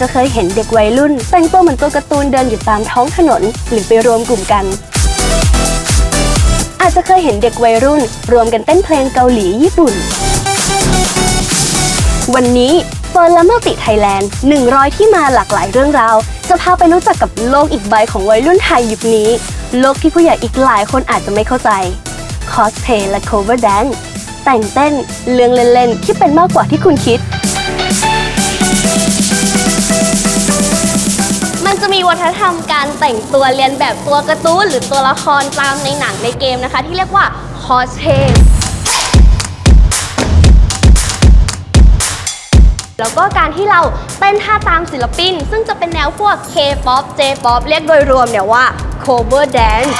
จะเคยเห็นเด็กวัยรุ่น แต่งตัวเหมือนตัวการ์ตูนเดินอยู่ตามท้องถนน หรือไปรวมกลุ่มกัน อาจจะเคยเห็นเด็กวัยรุ่น รวมกันเต้นเพลงเกาหลีญี่ปุ่น วันนี้เฟิร์นและมัลติไทยแลนด์ 100 ที่มาหลากหลายเรื่องราว จะพาไปรู้จักกับโลกอีกใบของวัยรุ่นไทยยุคนี้ โลกที่ผู้ใหญ่อีกหลายคนอาจจะไม่เข้าใจคอสเพย์และ cover dance แต่งเต้นเรื่องเล่นๆที่เป็นมากกว่าที่คุณคิด วัฒนธรรมการแต่งตัวเรียนแบบตัวการ์ตูนหรือตัวละครตามในหนังในเกมนะคะ ที่เรียกว่าคอสเพย์แล้วก็การที่เราเต้นท่าตามศิลปิน ซึ่งจะเป็นแนวพวก K-POP J-POP เรียกโดยรวมเนี่ยว่า cover dance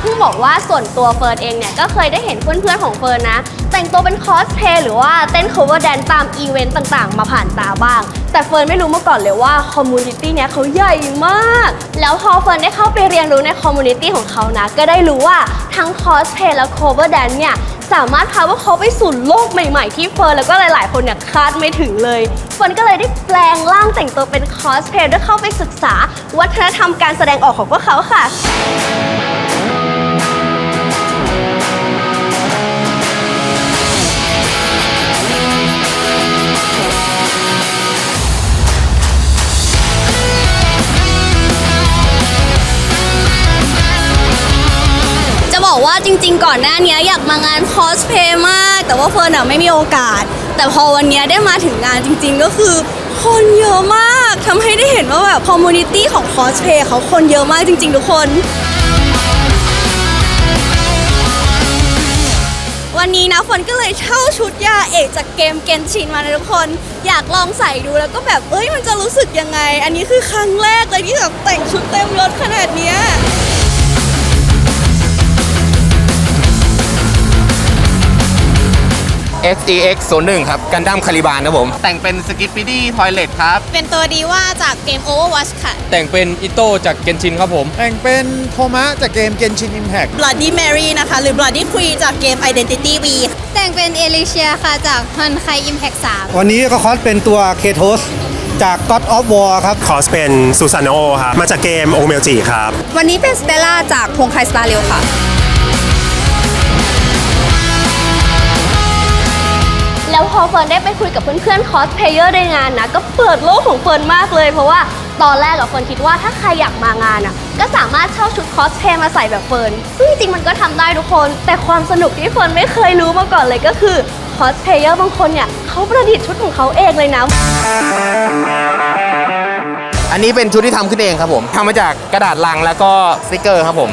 เพิ่งบอกว่าส่วนตัวเฟิร์นเองเนี่ยก็เคยได้เห็นเพื่อนๆของเฟิร์นนะ แต่งตัวเป็นคอสเพลย์หรือว่าเต้น cover dance ตามอีเวนต์ต่างๆ มาผ่านตาบ้าง แต่เฟิร์นไม่รู้มาก่อนเลยว่าคอมมูนิตี้เนี้ยเขาใหญ่มาก แล้วพอเฟิร์นได้เข้าไปเรียนรู้ในคอมมูนิตี้ของเขานะ ก็ได้รู้ว่าทั้งคอสเพลย์และ cover dance เนี่ยสามารถพาพวกเขาไปสู่โลกใหม่ๆ ที่เฟิร์นแล้วก็หลายๆ คนเนี่ยคาดไม่ถึงเลยเฟิร์นก็เลยได้แปลงร่างแต่งตัวเป็นคอสเพลย์ด้วยเข้าไปศึกษา วัฒนธรรมการแสดงออกของพวกเขาค่ะ บอกว่าจริง ๆ ก่อนหน้านี้อยากมางานคอสเพย์มาก แต่ว่าเฟิร์นอะไม่มีโอกาส แต่พอวันนี้ได้มาถึงงานจริง ๆ ก็คือ คนเยอะมากทำให้ได้เห็นว่าแบบคอมมูนิตี้ของคอสเพย์เขาคนเยอะมากจริง ๆ ทุกคน วันนี้นะฝนก็เลยเช่าชุดยาเอกจากเกมเกนชินมานะทุกคน อยากลองใส่ดูแล้วก็แบบเอ้ยมันจะรู้สึกยังไง อันนี้คือครั้งแรกเลยที่แบบแต่งชุดเต็มรถขนาดเนี้ย XGX 01ครับกันดั้มคาลิบานครับผม แต่งเป็นสกิปปี้ดี้ทอยเลตครับ เป็นตัวดีว่าจากเกม Overwatch ค่ะ แต่งเป็นอิโต้จากเกนชินครับผม แต่งเป็นโทมะจากเกม Genshin Impact Bloody Mary นะคะ หรือ Bloody Queen จากเกม Identity V แต่งเป็นเอลิเชียค่ะจากฮอนไค Impact 3วันนี้ก็คอสเป็นตัวเคโทสจาก God of War ครับ คอสเป็นซูซานโอครับ มาจากเกมโอเมลจิครับ วันนี้เป็นสเตลล่าจากพงไคสตาร์เรลค่ะ แล้วพอเฟิร์นได้ไปคุยกับเพื่อนๆคอสเพลเยอร์ในงานนะ ก็เปิดโลกของเฟิร์นมากเลย เพราะว่าตอนแรกอะเฟิร์นคิดว่าถ้าใครอยากมางานอะก็สามารถเช่าชุดคอสเพลย์มาใส่แบบเฟิร์นซึ่งจริงๆมันก็ทำได้ทุกคน แต่ความสนุกที่เฟิร์นไม่เคยรู้มาก่อนเลยก็คือคอสเพลเยอร์บางคนเนี่ยเขาประดิษฐ์ชุดของเขาเองเลยนะอันนี้เป็นชุดที่ทำขึ้นเองครับผมทำมาจากกระดาษลังแล้วก็สติกเกอร์ครับผม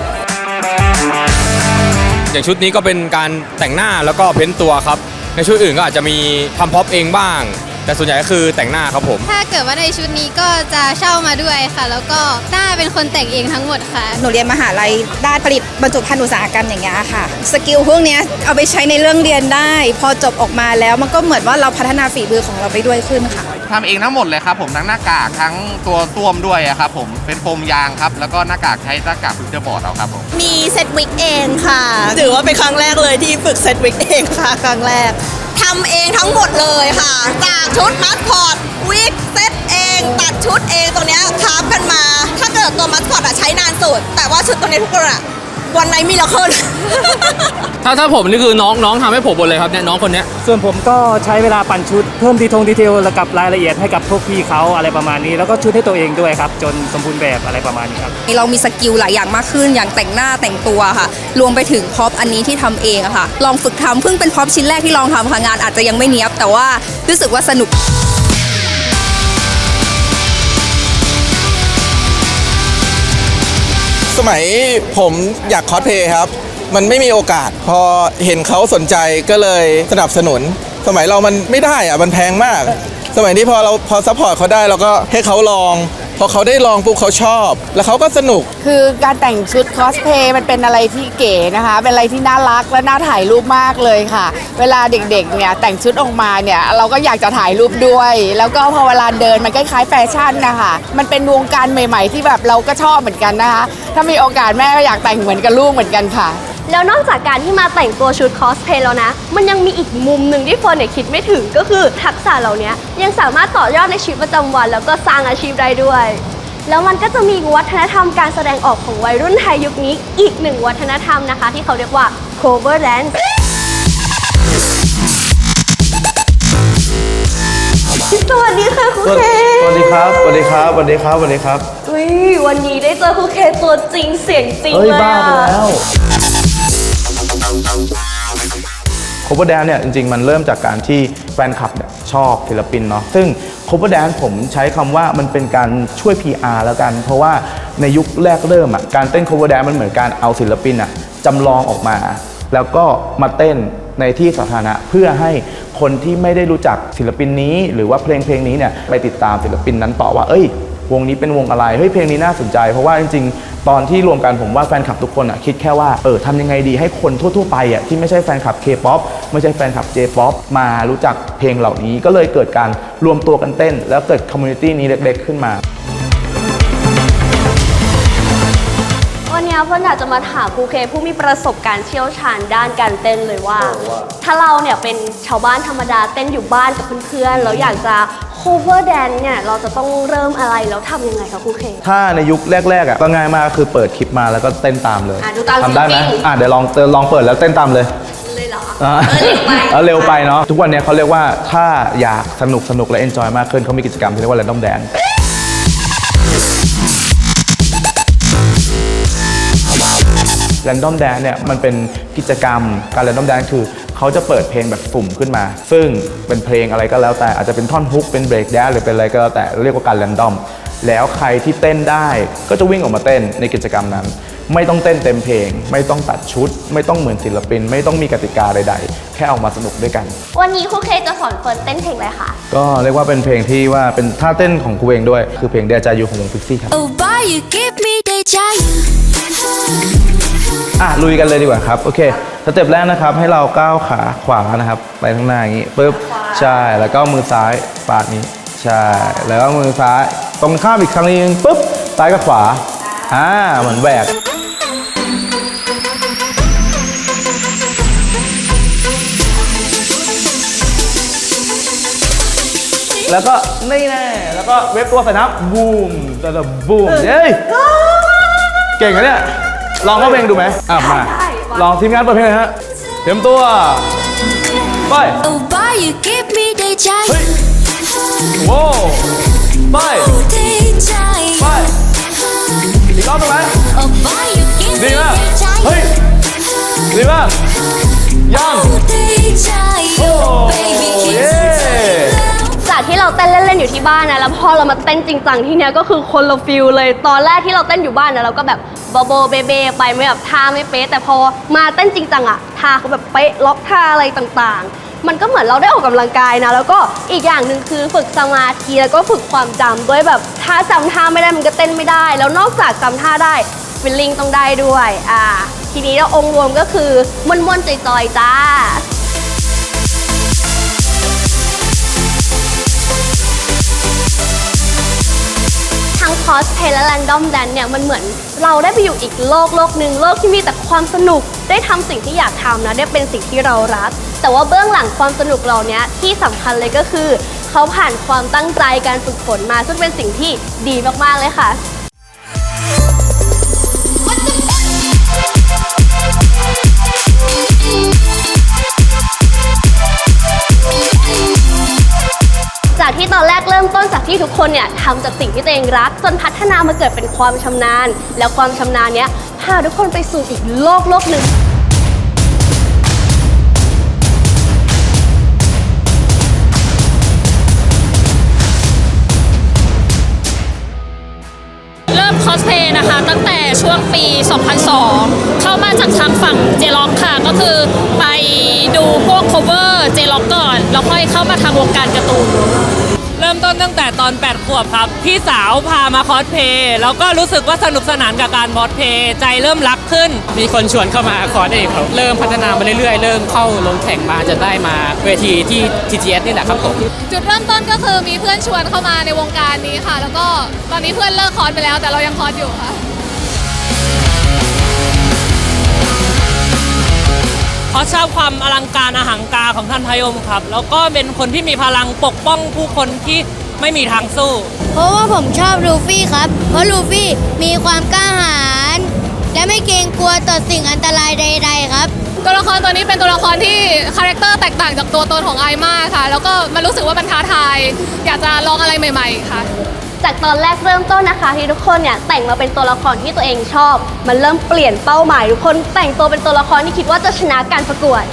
อย่างชุดนี้ก็เป็นการแต่งหน้าแล้วก็เพ้นท์ตัวครับ ในชุดอื่นก็อาจจะมีทำพ็อปเองบ้าง แต่ส่วนใหญ่ก็คือแต่งหน้าครับผม ถ้าเกิดว่าในชุดนี้ก็จะเช่ามาด้วยค่ะ แล้วก็น่าเป็นคนแต่งเองทั้งหมดค่ะ หนูเรียนมหาลัยด้านผลิตบรรจุภัณฑ์อุตสาหกรรมอย่างเงี้ยค่ะ สกิลพวกเนี้ยเอาไปใช้ในเรื่องเรียนได้ พอจบออกมาแล้วมันก็เหมือนว่าเราพัฒนาฝีมือของเราไปด้วยขึ้นค่ะ ทำเองทั้งหมดเลยครับผมทั้งหน้ากากทั้งตัวต้วมด้วยอะครับผมเป็นโฟมยางครับแล้วก็หน้ากากใช้หน้ากากฟิวเจอร์บอร์ดเอาครับผมมีเซตวิกเองค่ะ ถือว่าเป็นครั้งแรกเลยที่ฝึกเซตวิกเองค่ะ ครั้งแรกทำเองทั้งหมดเลยค่ะ จากชุดมัสคอตวิกเซตเองตัดชุดเองตัวเนี้ยคราฟกันมา ถ้าเกิดตัวมัสคอตอะใช้นานสุด แต่ว่าชุดตัวนี้ทุกคนอะ วันไหนมีละคนถ้าถ้าผมนี่คือน้องน้องทำให้ผมหมดเลยครับเนี่ยน้องคนเนี้ย ส่วนผมก็ใช้เวลาปั่นชุดเพิ่มดีทงดีเทลและกับรายละเอียดให้กับพวกพี่เขาอะไรประมาณนี้ แล้วก็ชุดให้ตัวเองด้วยครับ จนสมบูรณ์แบบอะไรประมาณนี้ครับ เรามีสกิลหลายอย่างมากขึ้นอย่างแต่งหน้าแต่งตัวค่ะ รวมไปถึงพ็อปอันนี้ที่ทำเองอะค่ะ ลองฝึกทำเพิ่งเป็นพ็อปชิ้นแรกที่ลองทำค่ะงานอาจจะยังไม่เนี้ยบ แต่ว่ารู้สึกว่าสนุก สมัยผมอยากคอสเพลย์ครับ มันไม่มีโอกาส พอเห็นเขาสนใจก็เลยสนับสนุน สมัยเรามันไม่ได้อะมันแพงมาก สมัยนี้พอเราพอซัพพอร์ตเขาได้เราก็ให้เขาลอง พอเขาได้ลองปุ๊บเขาชอบ แล้วเขาก็สนุก คือการแต่งชุดคอสเพย์มันเป็นอะไรที่เก๋นะคะ เป็นอะไรที่น่ารักและน่าถ่ายรูปมากเลยค่ะ เวลาเด็กๆเนี่ยแต่งชุดออกมาเนี่ยเราก็อยากจะถ่ายรูปด้วย แล้วก็พอเวลาเดินมันคล้ายๆแฟชั่นนะคะมันเป็นวงการใหม่ ๆ ที่แบบเราก็ชอบเหมือนกันนะคะ ถ้ามีโอกาสแม่ก็อยากแต่งเหมือนกับลูกเหมือนกันค่ะ แล้วนอกจากการที่มาแต่งตัวชุดคอสเพลย์แล้วนะ มันยังมีอีกมุมหนึ่งที่เฟิร์นเนี่ยคิดไม่ถึงก็คือทักษะเหล่านี้ยังสามารถต่อยอดในชีวิตประจำวัน แล้วก็สร้างอาชีพได้ด้วย แล้วมันก็จะมีวัฒนธรรมการแสดงออกของวัยรุ่นไทยยุคนี้อีกหนึ่งวัฒนธรรมนะคะ ที่เขาเรียกว่า cover dance สวัสดีค่ะครูเคสวัสดีครับ สวัสดีครับ สวัสดีครับ สวัสดีครับ อุ้ยวันนี้ได้เจอครูเคตัวจริงเสียงจริงเฮ้ยเลยบ้าอะไปแล้ว โคเ e อร์แดนเนี่ยจริงๆ มันเริ่มจากการที่แฟนคลับเนี่ยชอบศิลปินเนาะซึ่งโคเ e อร์แดนผมใช้คำว่ามันเป็นการช่วย PR แล้วกัน เพราะว่าในยุคแรกเริ่มอะการเต้นโคเ e อร์แดนมันเหมือนการเอาศิลปินอะจำลองออกมา แล้วก็มาเต้นในที่สาธารณะเพื่อให้คนที่ไม่ได้รู้จักศิลปินนี้ หรือว่าเพลงเพลงนี้เนี่ยไปติดตามศิลปินนั้นต่อว่าเอ้ย วงนี้เป็นวงอะไรเฮ้ยเพลงนี้น่าสนใจ เพราะว่าจริงๆ ตอนที่รวมกันผมว่าแฟนคลับทุกคนอะคิดแค่ว่าเออทำยังไงดีให้คนทั่วๆไปอะที่ไม่ใช่แฟนคลับ K-POP ไม่ใช่แฟนคลับ J-POP มารู้จักเพลงเหล่านี้ก็เลยเกิดการรวมตัวกันเต้น แล้วเกิดคอมมูนิตี้นี้เล็กๆขึ้นมาวันนี้เพื่อนอยากจะมาถามครูเคผู้มีประสบการณ์เชี่ยวชาญด้านการเต้นเลยว่า ถ้าเราเนี่ยเป็นชาวบ้านธรรมดาเต้นอยู่บ้านกับเพื่อนๆแล้วอยากจะ cover dance เนี่ย เราจะต้องเริ่มอะไรแล้วทำยังไงคะครูเค ถ้าในยุคแรกๆอะก็ง่ายมากคือเปิดคลิปมาแล้วก็เต้นตามเลยอะดูตามทำได้ไหมศิลปิน อะเดี๋ยวลองลองเปิดแล้วเต้นตามเลย เลยเหรออ่าเออเร็วไปเออเร็วไปเนาะทุกวันเนี้ยเขาเรียกว่าถ้าอยากสนุกสนุกและเอนจอยมากขึ้นเขามีกิจกรรมที่เรียกว่า random dance random dance เนี่ยมันเป็นกิจกรรมการ random dance คือ เขาจะเปิดเพลงแบบสุ่มขึ้นมา ซึ่งเป็นเพลงอะไรก็แล้วแต่อาจจะเป็นท่อนฮุกเป็นเบรกแดนหรือเป็นอะไรก็แล้วแต่เรียกว่าการ random แล้วใครที่เต้นได้ก็จะวิ่งออกมาเต้นในกิจกรรมนั้น ไม่ต้องเต้นเต็มเพลง ไม่ต้องตัดชุด ไม่ต้องเหมือนศิลปิน ไม่ต้องมีกติกาใด ๆ แค่ออกมาสนุกด้วยกัน วันนี้ครูเคจะสอนเฟิร์นเต้นเพลงอะไรคะก็เรียกว่าเป็นเพลงที่ว่าเป็นท่าเต้นของครูเองด้วย คือเพลงเดียจายูของวงพิกซี่ครับ Oh boy you give me deja vu อะลุยกันเลยดีกว่าครับ โอเคสเต็ปแรกนะครับให้เราก้าวขาขวานะครับ ไปข้างหน้าอย่างนี้ปุ๊บใช่แล้วก็มือซ้ายปาดนี้ใช่แล้วก็มือซ้ายตรงข้ามอีกครั้งนึงปุ๊บซ้ายกับขวาอ่าเหมือนแหวกแล้วก็นี่แน่แล้วก็เว็บตัวใส่น้ำบูมแล้วก็บูมเย้ยเก่งอะเนี่ย ลองเข้าเพลงดูไหมอะมา ลองทีมงานเปิดเพลงหน่อยฮะเตรียมตัว ไป Oh boy you give me deja vu โว้วไป deja ไป vu อีกรอบตรงไหม Oh boy you give ดี me มาก deja เฮ้ย vu ดีมาก ยัง deja โอ้ vu baby เย้จากที่เราเต้นเล่นๆอยู่ที่บ้านนะแล้วพอเรามาเต้นจริงจังที่เนี้ยก็คือคนละฟิลเลยตอนแรกที่เราเต้นอยู่บ้านนะเราก็แบบโบโบเบเบไปไม่แบบท่าไม่เป๊ะแต่พอมาเต้นจริงจังอะท่าเขาแบบเป๊ะล็อกท่าอะไรต่างๆ มันก็เหมือนเราได้ออกกำลังกายนะ แล้วก็อีกอย่างหนึ่งคือฝึกสมาธิแล้วก็ฝึกความจำด้วยแบบถ้าจำท่าไม่ได้มันก็เต้นไม่ได้ แล้วนอกจากจำท่าได้ฟิลลิ่งต้องได้ด้วยอ่าทีนี้เราองค์รวมก็คือม่วนๆจอยๆจ้า ทั้งคอสเพลย์และแรนดอมแดนเนี่ยมันเหมือนเราได้ไปอยู่อีกโลกโลกหนึ่งโลกที่มีแต่ความสนุก ได้ทำสิ่งที่อยากทำนะได้เป็นสิ่งที่เรารัก แต่ว่าเบื้องหลังความสนุกเราเนี้ยที่สำคัญเลยก็คือ เขาผ่านความตั้งใจการฝึกฝนมาซึ่งเป็นสิ่งที่ดีมากๆเลยค่ะ ที่ตอนแรกเริ่มต้นจากที่ทุกคนเนี่ยทำจากสิ่งที่ตัวเองรัก จนพัฒนามาเกิดเป็นความชำนาญ แล้วความชำนาญเนี้ยพาทุกคนไปสู่อีกโลกโลกหนึ่ง อสเพย์นะคะ ตั้งแต่ช่วงปี 2002 เข้ามาจากทางฝั่งเจล็อกค่ะ ก็คือไปดูพวก cover เจล็อกก่อน แล้วค่อยเข้ามาทางวงการการ์ตูน เริ่มต้นตั้งแต่ตอน 8 ขวบครับ พี่สาวพามาคอสเพลย์แล้วก็รู้สึกว่าสนุกสนานกับการคอสเพลย์ใจเริ่มรักขึ้น มีคนชวนเข้ามาคอร์สเองครับเริ่มพัฒนามาเรื่อยๆ เริ่มเข้าลงแข่งมาจนได้มาเวทีที่ TGS นี่แหละครับผมจุดเริ่มต้นก็คือมีเพื่อนชวนเข้ามาในวงการนี้ค่ะ แล้วก็ตอนนี้เพื่อนเลิกคอร์สไปแล้วแต่เรายังคอร์สอยู่ค่ะ เพราะชอบความอลังการอาหังการของท่านพยมครับ แล้วก็เป็นคนที่มีพลังปกป้องผู้คนที่ไม่มีทางสู้ เพราะว่าผมชอบลูฟี่ครับ เพราะลูฟี่มีความกล้าหาญและไม่เกรงกลัวต่อสิ่งอันตรายใด ๆ ครับ ตัวละครตัวนี้เป็นตัวละครที่คาแรคเตอร์แตกต่างจากตัวตนของไอมากค่ะ แล้วก็มันรู้สึกว่ามันท้าทาย อยากจะลองอะไรใหม่ ๆ ค่ะ จากตอนแรกเริ่มต้นนะคะ ที่ทุกคนเนี่ยแต่งมาเป็นตัวละครที่ตัวเองชอบ มันเริ่มเปลี่ยนเป้าหมายทุกคนแต่งตัวเป็นตัวละครที่คิดว่าจะชนะการประกวด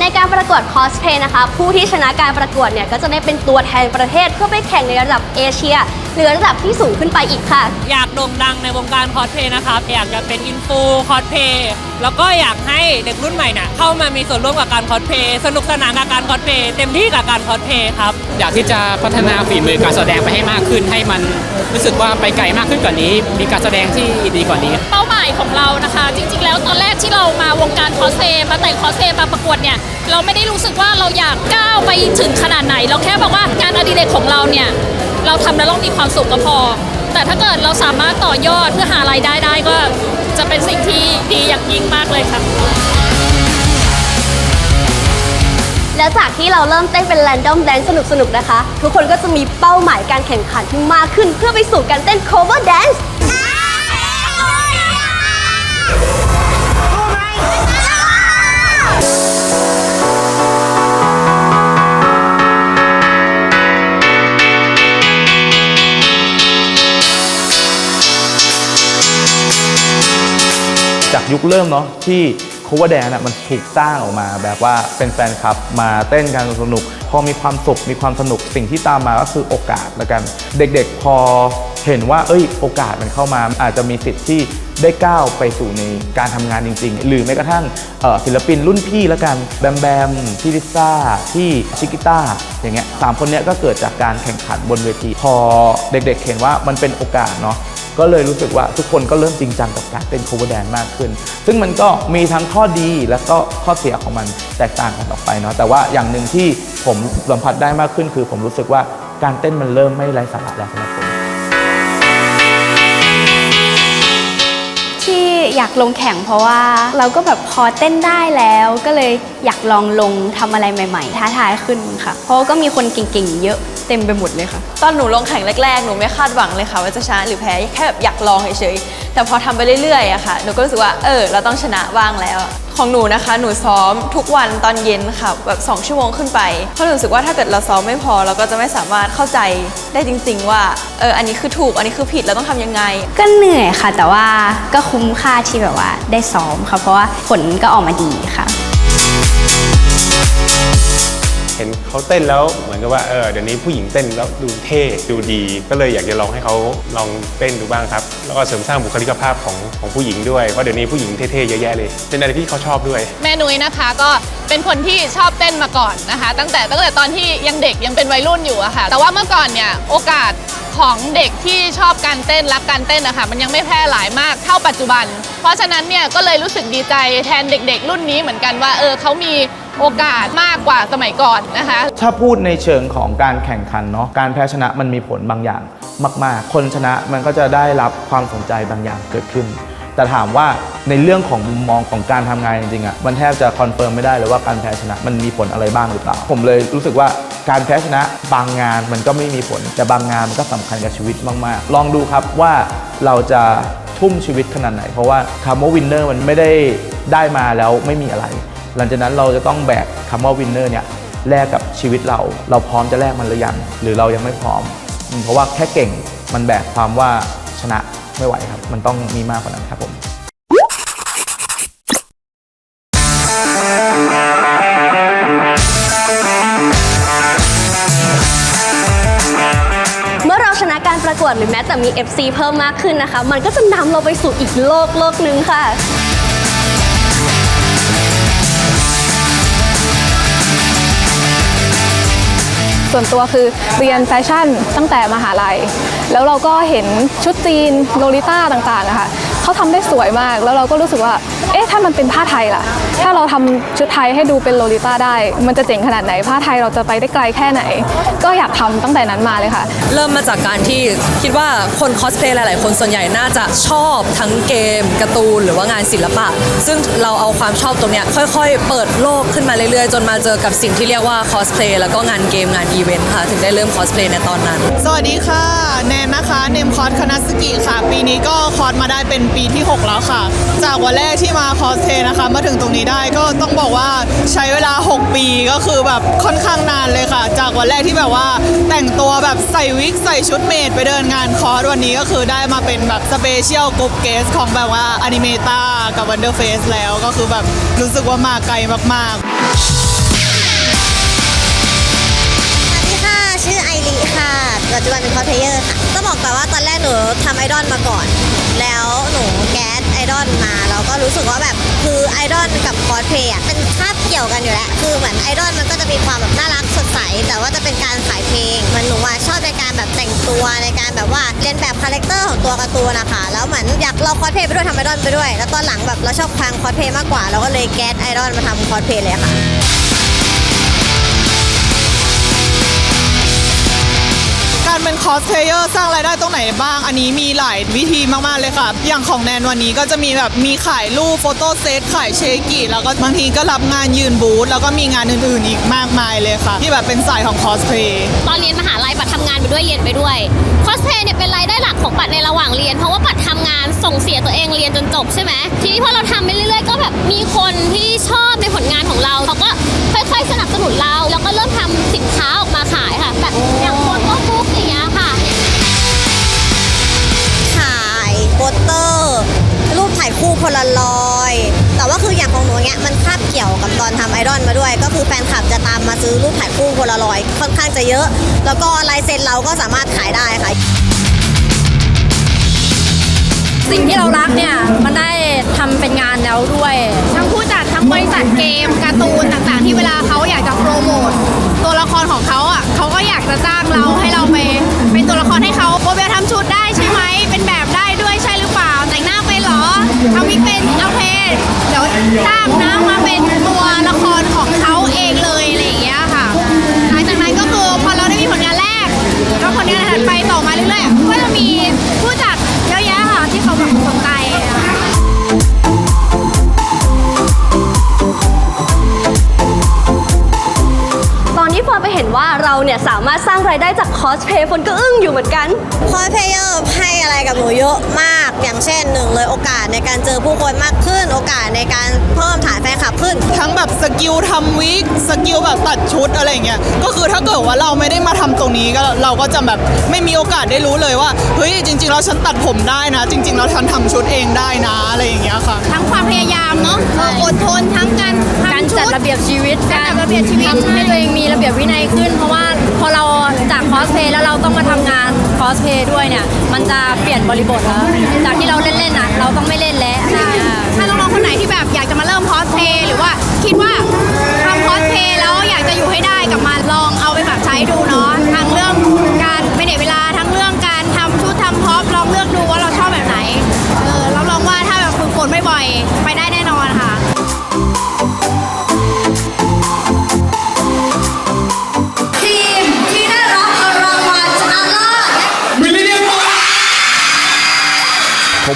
ในการประกวดคอสเพย์นะคะ ผู้ที่ชนะการประกวดเนี่ยก็จะได้เป็นตัวแทนประเทศเพื่อไปแข่งในระดับเอเชีย หรือระดับที่สูงขึ้นไปอีกค่ะ อยากโด่งดังในวงการคอสเพลย์นะครับอยากจะเป็นอินฟูคอสเพลย์แล้วก็อยากให้เด็กรุ่นใหม่น่ะเข้ามามีส่วนร่วมกับการคอสเพลย์สนุกสนานกับการคอสเพลย์เต็มที่กับการคอสเพลย์ครับอยากที่จะพัฒนาฝีมือการแสดงไปให้มากขึ้น ให้มันรู้สึกว่าไปไกลมากขึ้นกว่านี้ มีการแสดงที่ดีกว่านี้ เป้าหมายของเรานะคะ จริง ๆ แล้วตอนแรกที่เรามาวงการคอสเพลย์มาแต่งคอสเพลย์มาประกวดเนี่ยเราไม่ได้รู้สึกว่าเราอยากก้าวไปถึงขนาดไหน เราแค่บอกว่างานอดิเรกของเราเนี่ย เราทำแล้วเรามีความสุขก็พอ แต่ถ้าเกิดเราสามารถต่อยอดเพื่อหารายได้ได้ก็จะเป็นสิ่งที่ดีอย่างยิ่งมากเลยค่ะ และจากที่เราเริ่มเต้นเป็นแรนดอมแดนสนุกๆนะคะ ทุกคนก็จะมีเป้าหมายการแข่งขันที่มากขึ้นเพื่อไปสู่การเต้น cover dance จากยุคเริ่มเนาะที่ cover dance อะมันถูกสร้างออกมา แบบว่าเป็นแฟนคลับมาเต้นกันสนุก พอมีความสุขมีความสนุกสิ่งที่ตามมาก็คือโอกาสละกัน เด็กๆ พอเห็นว่าเอ้ยโอกาสมันเข้ามา อาจจะมีสิทธิ์ที่ได้ก้าวไปสู่ในการทำงานจริง ๆ หรือแม้กระทั่งศิลปินรุ่นพี่ละกันแบมแบมพี่ลิซ่าพี่ชิกิต้าอย่างเงี้ยสามคนเนี้ยก็เกิดจากการแข่งขันบนเวที พอเด็กๆ เห็นว่ามันเป็นโอกาสเนาะ ก็เลยรู้สึกว่าทุกคนก็เริ่มจริงจังกับการเต้น cover dance มากขึ้น ซึ่งมันก็มีทั้งข้อดีและก็ข้อเสียของมันแตกต่างกันออกไปเนาะแต่ว่าอย่างหนึ่งที่ผมสัมผัสได้มากขึ้น คือผมรู้สึกว่าการเต้นมันเริ่มไม่ไร้สาระแล้วสำหรับผมที่อยากลงแข่งเพราะว่าเราก็แบบพอเต้นได้แล้วก็เลยอยากลองลงทำอะไรใหม่ ๆ ท้าทายขึ้นค่ะ เพราะก็มีคนเก่งๆเยอะ ต็มไปหมดเลยค่ะ ตอนหนูลงแข่งแรกๆ หนูไม่คาดหวังเลยค่ะ ว่าจะชนะหรือแพ้แค่แบบอยากลองเฉยๆ แต่พอทำไปเรื่อยๆอะค่ะ หนูก็รู้สึกว่าเออเราต้องชนะบ้างแล้ว ของหนูนะคะ หนูซ้อมทุกวันตอนเย็นค่ะแบบ2ชั่วโมงขึ้นไป เพราะหนูรู้สึกว่าถ้าเกิดเราซ้อมไม่พอเราก็จะไม่สามารถเข้าใจได้จริง ๆ ว่าเอออันนี้คือถูกอันนี้คือผิดเราต้องทำยังไง ก็เหนื่อยค่ะ แต่ว่าก็คุ้มค่าที่แบบว่าได้ซ้อมค่ะเพราะว่าผลก็ออกมาดีค่ะ เห็นเขาเต้นแล้วเหมือนกับว่าเออเดี๋ยวนี้ผู้หญิงเต้นแล้วดูเท่ดูดี ก็เลยอยากจะลองให้เขาลองเต้นดูบ้างครับแล้วก็เสริมสร้างบุคลิกภาพของของผู้หญิงด้วยเพราะเดี๋ยวนี้ผู้หญิงเท่ๆเยอะแยะเลย เป็นอะไรที่เขาชอบด้วย แม่นุ้ยนะคะก็เป็นคนที่ชอบเต้นมาก่อนนะคะ ตั้งแต่ตั้งแต่ตอนที่ยังเด็กยังเป็นวัยรุ่นอยู่อะค่ะ แต่ว่าเมื่อก่อนเนี่ยโอกาสของเด็กที่ชอบการเต้นรักการเต้นนะคะมันยังไม่แพร่หลายมากเท่าปัจจุบัน เพราะฉะนั้นเนี่ยก็เลยรู้สึกดีใจแทนเด็ก ๆ รุ่นนี้เหมือนกันว่าเออเขามี โอกาสมากกว่าสมัยก่อนนะคะ ถ้าพูดในเชิงของการแข่งขันเนาะการแพ้ชนะมันมีผลบางอย่างมาก ๆ คนชนะมันก็จะได้รับความสนใจบางอย่างเกิดขึ้น แต่ถามว่าในเรื่องของมุมมองของการทำงานจริงๆอะ่ะมันแทบจะคอนเฟิร์มไม่ได้เลยว่าการแพ้ชนะมันมีผลอะไรบ้างหรือเปล่า ผมเลยรู้สึกว่าการแพ้ชนะบางงานมันก็ไม่มีผล แต่บางงานมันก็สำคัญกับชีวิตมากๆ ลองดูครับว่าเราจะทุ่มชีวิตขนาดไหน เพราะว่าคำว่าวินเนอร์มันไม่ได้ได้มาแล้วไม่มีอะไร หลังจากนั้นเราจะต้องแบกคำว่าวินเนอร์เนี่ยแลกกับชีวิตเรา เราพร้อมจะแลกมันหรือยัง หรือเรายังไม่พร้อม เพราะว่าแค่เก่งมันแบกความว่าชนะไม่ไหวครับ มันต้องมีมากกว่านั้นครับผมเมื่อเราชนะการประกวดหรือแม้แต่มี FC เพิ่มมากขึ้นนะคะ มันก็จะนำเราไปสู่อีกโลกโลกหนึ่งค่ะ ส่วนตัวคือเรียนแฟชั่นตั้งแต่มหาลัย แล้วเราก็เห็นชุดจีนโลลิต้าต่างๆอะค่ะ เขาทำได้สวยมาก แล้วเราก็รู้สึกว่า เอ๊ะถ้ามันเป็นผ้าไทยล่ะ ถ้าเราทำชุดไทยให้ดูเป็นโลลิต้าได้ มันจะเจ๋งขนาดไหน ผ้าไทยเราจะไปได้ไกลแค่ไหน ก็อยากทำตั้งแต่นั้นมาเลยค่ะ เริ่มมาจากการที่คิดว่าคนคอสเพลย์หลาย ๆ คนส่วนใหญ่น่าจะชอบทั้งเกมการ์ตูนหรือว่างานศิลปะ ซึ่งเราเอาความชอบตรงเนี้ยค่อย ๆ เปิดโลกขึ้นมาเรื่อย ๆ จนมาเจอกับสิ่งที่เรียกว่าคอสเพลย์แล้วก็งานเกมงานอีเวนต์ค่ะ ถึงได้เริ่มคอสเพลย์ในตอนนั้น สวัสดีค่ะ แนนนะคะ เนมคอร์สคณะสกิค่ะ ปีนี้ก็คอร์สมาได้เป็นปีที่ 6 แล้วค่ะ จากวันแรกที่มาคอสเพลย์นะคะมาถึงตรงนี้ได้ก็ต้องบอกว่าใช้เวลา 6 ปีก็คือแบบค่อนข้างนานเลยค่ะ จากวันแรกที่แบบว่าแต่งตัวแบบใส่วิกใส่ชุดเมดไปเดินงานคอสวันนี้ก็คือได้มาเป็นแบบสเปเชียลกรุ๊ปเกสของแบบว่าอนิเมตากับวันเดอร์เฟสแล้วก็คือแบบรู้สึกว่ามาไกลมากๆ ชื่อไอรีค่ะ ปัจจุบันเป็นคอสเพลเยอร์ค่ะต้องบอกก่อนว่าตอนแรกหนูทำไอดอลมาก่อน แล้วหนูแก๊สไอดอลมา แล้วก็รู้สึกว่าแบบคือไอดอลกับคอสเพลย์เป็นคาบเกี่ยวกันอยู่แล้ว คือเหมือนไอดอลมันก็จะมีความแบบน่ารักสดใส แต่ว่าจะเป็นการขายเพลง มันหนูว่าชอบในการแบบแต่งตัวในการแบบว่าเรียนแบบคาแรคเตอร์ของตัวการ์ตูนนะคะ แล้วเหมือนอยากเราคอสเพลย์ไปด้วยทำไอดอลไปด้วย แล้วตอนหลังแบบเราชอบฟังคอสเพลย์มากกว่า เราก็เลยแก๊สไอดอลมาทำคอสเพลย์เลยค่ะ เป็นคอสเพลเยอร์สร้างรายได้ตรงไหนบ้าง อันนี้มีหลายวิธีมาก ๆ เลยค่ะ อย่างของแนนวันนี้ก็จะมีแบบมีขายรูปโฟโต้เซตขายเชกิแล้วก็บางทีก็รับงานยืนบูธแล้วก็มีงานอื่น ๆ อีกมากมายเลยค่ะ ที่แบบเป็นสายของคอสเพลย์ตอนเรียนมหาลัยปัดทำงานไปด้วยเรียนไปด้วยคอสเพลย์เนี่ยเป็นรายได้หลักของปัดในระหว่างเรียน เพราะว่าปัดทำงานส่งเสียตัวเองเรียนจนจบใช่ไหมทีนี้พอเราทำไปเรื่อยๆ ก็แบบมีคนที่ชอบในผลงานของเราเขาก็ค่อยๆสนับสนุนเราแล้วก็เริ่มทำสินค้าออกมาขายค่ะแบบอย่างโฟโต้บุ๊กอ สเตอร์ รูปถ่ายคู่พลลอย แต่ว่าคืออย่างของหนูเนี้ยมันคาบเกี่ยวกับตอนทำไอดอลมาด้วย ก็คือแฟนคลับจะตามมาซื้อรูปถ่ายคู่พลลอยค่อนข้างจะเยอะ แล้วก็ลายเซ็นเราก็สามารถขายได้ค่ะ สิ่งที่เรารักเนี่ยมันได้ทำเป็นงานแล้วด้วย ทั้งผู้จัดทั้งบริษัทเกมการ์ตูนต่างๆ ที่เวลาเขาอยากจะโปรโมทตัวละครของเขาอะเขาก็อยากจะจ้างเราให้เราไปเป็นตัวละครให้เขา รอทำวิกเป็นโอเคเดี๋ยวจ้างนะมาเป็นตัวละครของเขาเองเลยอะไรอย่างเงี้ยค่ะ หลังจากนั้นก็คือพอเราได้มีผลงานแรกก็ผลงานถัดไปต่อมาเรื่อยๆก็จะมีผู้จัดเยอะแยะค่ะที่เขาแบบสนใจอะ ตอนที่เฟิร์นไปเห็นว่าเราเนี่ยสามารถสร้างรายได้จากคอสเพลย์เฟิร์นก็อึ้งอยู่เหมือนกัน คอสเพลเยอร์ให้อะไรกับหนูเยอะมากอย่างเช่นหนึ่งเลยโอกาสในการเจอผู้คนมากขึ้น โอกาสในการเพิ่มฐานแฟนคลับขึ้น ทั้งแบบสกิลทำวิกสกิลแบบตัดชุดอะไรอย่างเงี้ยก็คือถ้าเกิดว่าเราไม่ได้มาทำตรงนี้ก็เราก็จะแบบไม่มีโอกาสได้รู้เลยว่าเฮ้ยจริงๆแล้วฉันตัดผมได้นะ จริงๆแล้วฉันทำชุดเองได้นะอะไรอย่างเงี้ยค่ะ ทั้งความพยายามเนาะเอออดทนทั้งการการจัดระเบียบชีวิตการจัดระเบียบชีวิตทำให้ตัวเองมีระเบียบวินัยขึ้น เพราะว่าพอเราจากคอสเพลย์แล้วเราต้องมาทำงานคอสเพลย์ด้วยเนี่ยมันจะเปลี่ยนบริบทแล้วจากที่เราเล่นๆอะเราต้องไม่เล่นแล้วอะ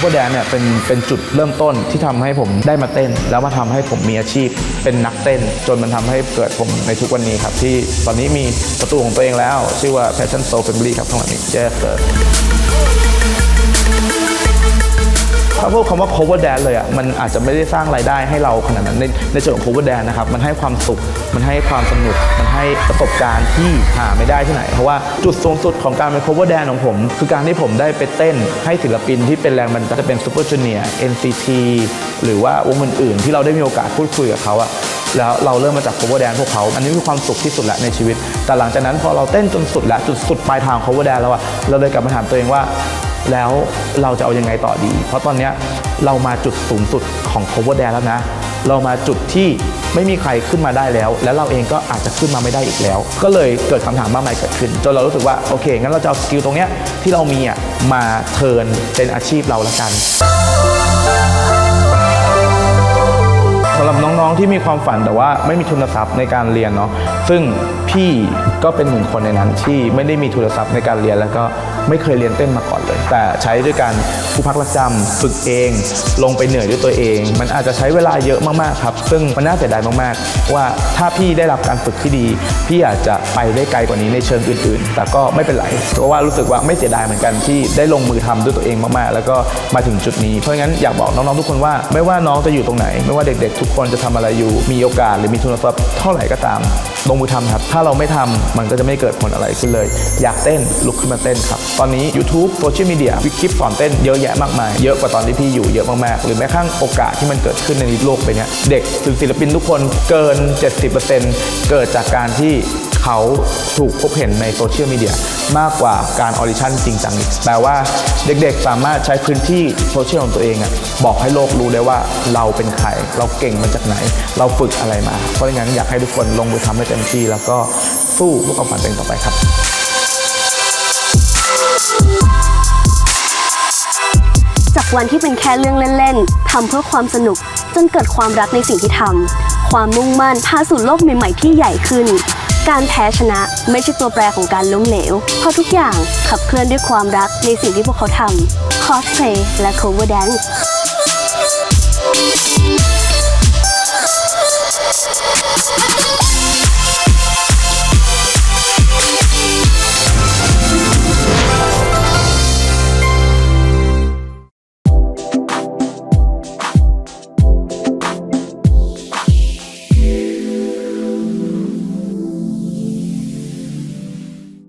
อร์แดนเนี่ยเป็นเป็นจุดเริ่มต้นที่ทำให้ผมได้มาเต้น แล้วมาทำให้ผมมีอาชีพเป็นนักเต้น จนมันทำให้เกิดผมในทุกวันนี้ครับ ที่ตอนนี้มีประตูของตัวเองแล้ว ชื่อว่า Passion Soul Family ครับข้างหลังนี้เจสเตอร์าพูดคำว่า cover dance เลยอะมันอาจจะไม่ได้สร้างรายได้ให้เราขนาดนั้นในในส่วนของ cover dance นะครับมันให้ความสุขมันให้ความสนุกมันให้ประสบการณ์ที่หาไม่ได้ที่ไหน เพราะว่าจุดสูงสุดของการเป็น cover dance ของผม คือการที่ผมได้ไปเต้นให้ศิลปินที่เป็นแรงบันดาลใจจะเป็น Super Junior NCT หรือว่าวงอื่นๆ ที่เราได้มีโอกาสพูดคุยกับเขาอะแล้วเราเริ่มมาจาก cover dance พวกเขา อันนี้คือความสุขที่สุดละในชีวิต แต่หลังจากนั้นพอเราเต้นจนสุดแล้วจุดสุดปลายทางของ cover dance แล้วอะเราเลยกลับมาถามตัวเองว่า แล้วเราจะเอาอยัางไงต่อดี เพราะตอนนี้เรามาจุดสูงสุดของ cover dance แล้วนะ เรามาจุดที่ไม่มีใครขึ้นมาได้แล้ว แล้วเราเองก็อาจจะขึ้นมาไม่ได้อีกแล้ว ก็เลยเกิดคำถามมากมายเกิดขึ้น จนเรารู้สึกว่าโอเค งั้นเราจะเอาสกิลตรงเนี้ยที่เรามีอะมาเทิร์นเป็นอาชีพเราละกันสำหรับน้องๆที่มีความฝันแต่ว่าไม่มีทุนทรัพย์ในการเรียนเนาะซึ่งพี่ก็เป็นหนึ่งคนในนั้นที่ไม่ได้มีทุนทรัพย์ในการเรียนแล้วก็ ไม่เคยเรียนเต้นมาก่อนเลย แต่ใช้ด้วยการผู้พักรักจำฝึกเอง ลงไปเหนื่อยด้วยตัวเอง มันอาจจะใช้เวลาเยอะมากๆครับ ซึ่งมันน่าเสียดายมากๆ ว่าถ้าพี่ได้รับการฝึกที่ดี พี่อาจจะไปได้ไกลกว่านี้ในเชิงอื่น ๆ แต่ก็ไม่เป็นไรเพราะว่ารู้สึกว่าไม่เสียดายเหมือนกันที่ได้ลงมือทำด้วยตัวเองมากๆ แล้วก็มาถึงจุดนี้ เพราะงั้นอยากบอกน้องๆทุกคนว่า ไม่ว่าน้องจะอยู่ตรงไหน ไม่ว่าเด็กๆ ทุกคนจะทำอะไรอยู่ มีโอกาสหรือมีทุนทรัพย์เท่าไหร่ก็ตาม ลงมือทำครับ ถ้าเราไม่ทำมันก็จะไม่เกิดผลอะไรขึ้นเลย อยากเต้นลุกขึ้นมาเต้นครับตอนนี้ YouTube โซเชียลมีเดียวิคลิปสอนเต้นเยอะแยะมากมาย เยอะกว่าตอนที่พี่อยู่เยอะมากๆ หรือแม้กระทั่งโอกาสที่มันเกิดขึ้นในโลกไปเนี้ยเด็กถึงศิลปินทุกคนเกิน 70%เกิดจากการที่เขาถูกพบเห็นในโซเชียลมีเดียมากกว่าการออดิชั่นจริงจังอีกแปลว่าเด็กๆ สามารถใช้พื้นที่โซเชียลของตัวเองอะบอกให้โลกรู้ได้ว่าเราเป็นใคร เราเก่งมาจากไหน เราฝึกอะไรมา เพราะฉะนั้นอยากให้ทุกคนลงมือทำให้เต็มที่ แล้วก็สู้เพื่อความฝันตัวเองต่อไปครับ จากวันที่เป็นแค่เรื่องเล่นๆทำเพื่อความสนุก จนเกิดความรักในสิ่งที่ทำความมุ่งมั่นพาสู่โลกใหม่ๆที่ใหญ่ขึ้น การแพ้ชนะไม่ใช่ตัวแปรของการล้มเหลว เพราะทุกอย่างขับเคลื่อนด้วยความรักในสิ่งที่พวกเขาทำคอสเพลย์และ cover dance